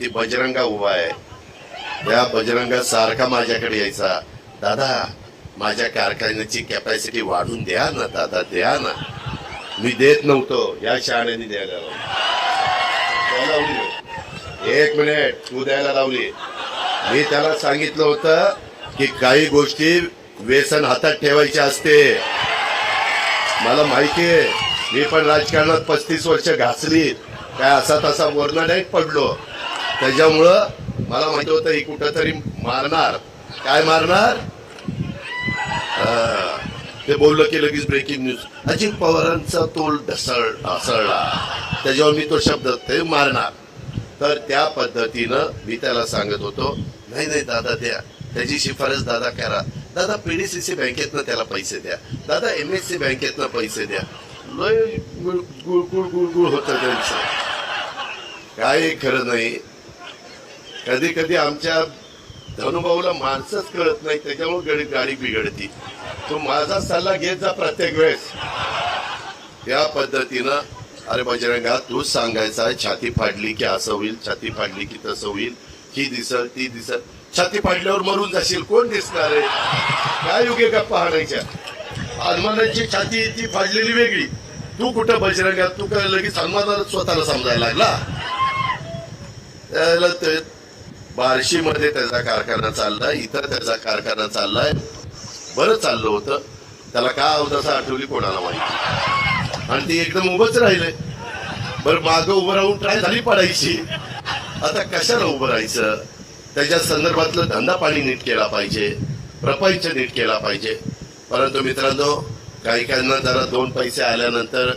ती बजरंगा उभा आहे. त्या बजरंगा सारखा माझ्याकडे यायचा. दादा माझ्या कारखान्याची कॅपॅसिटी वाढून द्या ना दादा द्या ना. मी देत नव्हतो या शाळेने द्यायला लावली. एक मिनिट तू द्यायला लावली. मी त्याला सांगितलं होतं की काही गोष्टी व्यसन हातात ठेवायचे असते. मला माहिती आहे मी पण राजकारणात पस्तीस वर्ष घासली. काय असा तसा वर्ण नाही पडलो. त्याच्यामुळं मला माहिती होतं ही कुठं तरी मारणार. काय मारणार? ते बोललं की लगेच ब्रेकिंग न्यूज अजित पवारांचा तोल ढसळ ढासळला. त्याच्यावर मी तो शब्द ते मारणार. तर त्या पद्धतीनं मी त्याला सांगत होतो नाही नाही दादा द्या. त्याची शिफारस दादा करा. दादा पीडीसीसी बँकेतनं त्याला पैसे द्या. दादा एम एस सी बँकेतनं पैसे द्या. लय गुळ गुळ गुळ गुळ होतं त्यांचं काही खरं नाही. कधी कधी आमच्या धनुभाऊला माणसंच कळत नाही त्याच्यामुळे गडी गाडी बिघडती. तो माझा सल्ला घेत जा प्रत्येक वेळेस. या पद्धतीनं अरे बजरंगा तूच सांगायचा छाती फाडली की असं होईल छाती फाडली की तसं होईल ही दिसल ती दिसल. छाती फाडल्यावर मरून जाशील कोण दिसणार आहे? काय योग्य गप्पा हाणायच्या? हनुमानाची छाती ती फाडलेली वेगळी. तू कुठं बजरंगा? तू काय लगेच हनुमानाला स्वतःला समजायला लागला? त्याला ते बार्शीमध्ये त्याचा कारखाना चाललाय इथं त्याचा कारखाना चाललाय. बरं चाललं होतं. त्याला का अवदसा आठवली कोणाला माहिती? आणि ती एकदम उभंच राहिले बरं मागं उभं राहून ट्राय झाली पडायची? आता कशाला उभं राहायचं? त्याच्या संदर्भातलं धंदा पाणी नीट केला पाहिजे प्रपंच नीट केला पाहिजे. परंतु मित्रांनो काही काहींना जरा दोन पैसे आल्यानंतर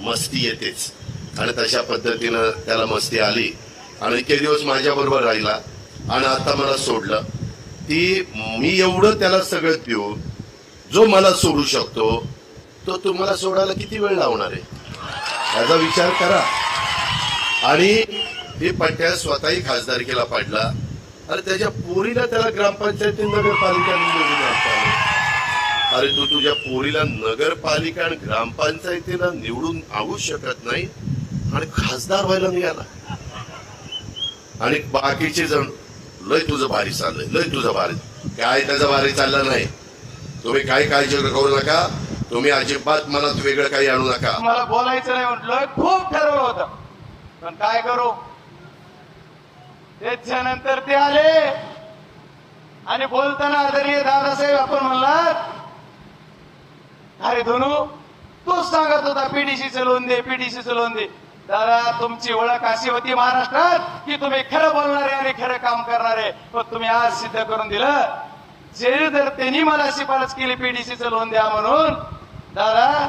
मस्ती येतेच. आणि तशा पद्धतीनं त्याला मस्ती आली. आणि इतके दिवस माझ्या बरोबर राहिला आणि आता मला सोडलं. ती मी एवढं त्याला सगळं देऊन जो मला सोडू शकतो तो तुम्हाला सोडायला किती वेळ लावणार आहे? याचा विचार करा. आणि ती पट्ट्या स्वतःही खासदारकीला पाडला. अरे त्याच्या पोरीला त्याला ग्रामपंचायती नगरपालिका निवडून अरे तू तुझ्या पोरीला नगरपालिका आणि ग्रामपंचायतीला निवडून आणू शकत नाही आणि खासदार व्हायला निघाला आणि बाकीचे जण लय तुझं भारी चाललंय लय तुझं भारी. काय त्याचं भारी चाललं नाही. तुम्ही काही काळजी करू नका. तुम्ही अजिबात मनात वेगळं काही आणू नका. मला बोलायचं नाही म्हटलं खूप ठरवलं होतं. पण काय करू? त्याच्यानंतर ते आले. आणि बोलताना आदरणीय दादासाहेब आपण म्हणलात अरे धनु तूच सांगत होता पीडीसी लोन दे पीडीसी लोन दे. दादा तुमची ओळख अशी होती महाराष्ट्रात की तुम्ही खरं बोलणारे आणि खरं काम करणारे. पण तुम्ही आज सिद्ध करून दिलं. जे जर त्यांनी मला शिफारस केली पीडीसीचं लोन द्या म्हणून दादा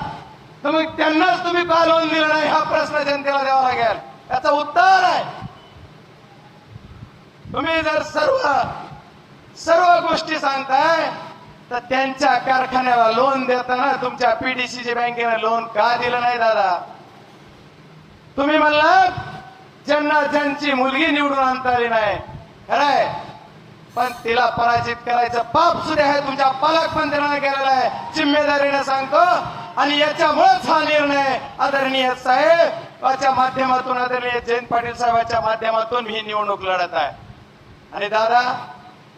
तुम्ही त्यांनाच तुम्ही का लोन दिलं नाही? हा प्रश्न जनतेला द्यावा लागेल. याचं उत्तर आहे. तुम्ही जर सर्व सर्व गोष्टी सांगताय तर त्यांच्या कारखान्याला लोन देताना तुमच्या पीडीसीच्या बँकेने लोन का दिलं नाही दादा? तुम्ही म्हणलात ज्यांना ज्यांची मुलगी निवडून आणता आली नाही. खरंय. पण तिला पराजित करायचं पाप सुद्धा आहे तुमच्या पालकमंत्र्यांना केलेला आहे. जिम्मेदारीने सांगतो. आणि याच्यामुळेच हा निर्णय आदरणीय साहेब याच्या माध्यमातून आदरणीय जयंत पाटील साहेबांच्या माध्यमातून ही निवडणूक लढत आहे. आणि दादा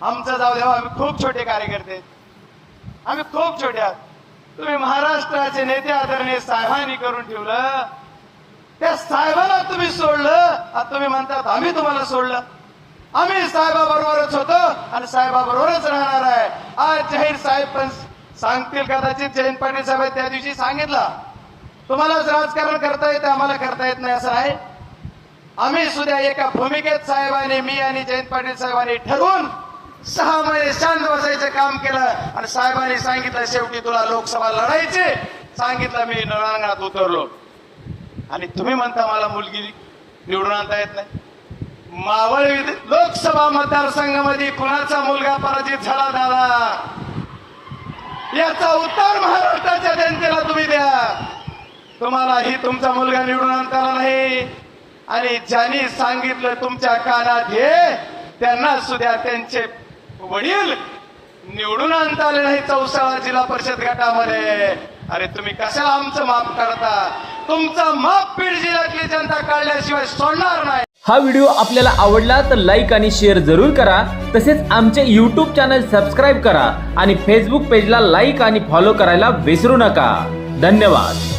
आमचं जाऊ देवा आम्ही खूप छोटे कार्यकर्ते आम्ही खूप छोटे आहात. तुम्ही महाराष्ट्राचे नेते आदरणीय साहेबांनी करून ठेवलं. त्या साहेबांना तुम्ही सोडलं. आता तुम्ही म्हणतात आम्ही तुम्हाला सोडलं. आम्ही साहेबाबरोबरच होतो आणि साहेबाबरोबरच राहणार आहे. आज जाहीर साहेब पण सांगतील कदाचित जयंत पाटील साहेब त्या दिवशी सांगितलं. तुम्हालाच राजकारण करता येतं आम्हाला करता येत नाही असं आहे. आम्ही सुद्धा एका भूमिकेत साहेबांनी मी आणि जयंत पाटील साहेबांनी ठरवून सहा महिने शांत बसायचं काम केलं आणि साहेबांनी सांगितलं शेवटी तुला लोकसभा लढायची सांगितलं मी रणांगणात उतरलो. आणि तुम्ही म्हणता मला मुलगी निवडून आणता येत नाही. मावळ लोकसभा मतदारसंघामध्ये कुणाचा मुलगा पराजित झाला दादा? याचा उत्तर महाराष्ट्राच्या जनतेला तुम्ही द्या. तुम्हाला ही तुमचा मुलगा निवडून आणता आला नाही. आणि ज्यांनी सांगितलं तुमच्या कानात हे त्यांना सुद्धा त्यांचे वडील निवडून आणता आले नाही चौसाळा जिल्हा परिषद गटामध्ये. अरे तुम्ही कशाला आमचं माफ करता? तुमचं माप बीड जिल्ह्यातली जनता काढल्याशिवाय सोडणार नाही. हा व्हिडिओ आपल्याला आवडला तर लाईक आणि शेअर जरूर करा. तसेच आमचे यूट्यूब चॅनल सबस्क्राईब करा आणि फेसबुक पेजला लाईक आणि फॉलो करायला विसरू नका. धन्यवाद.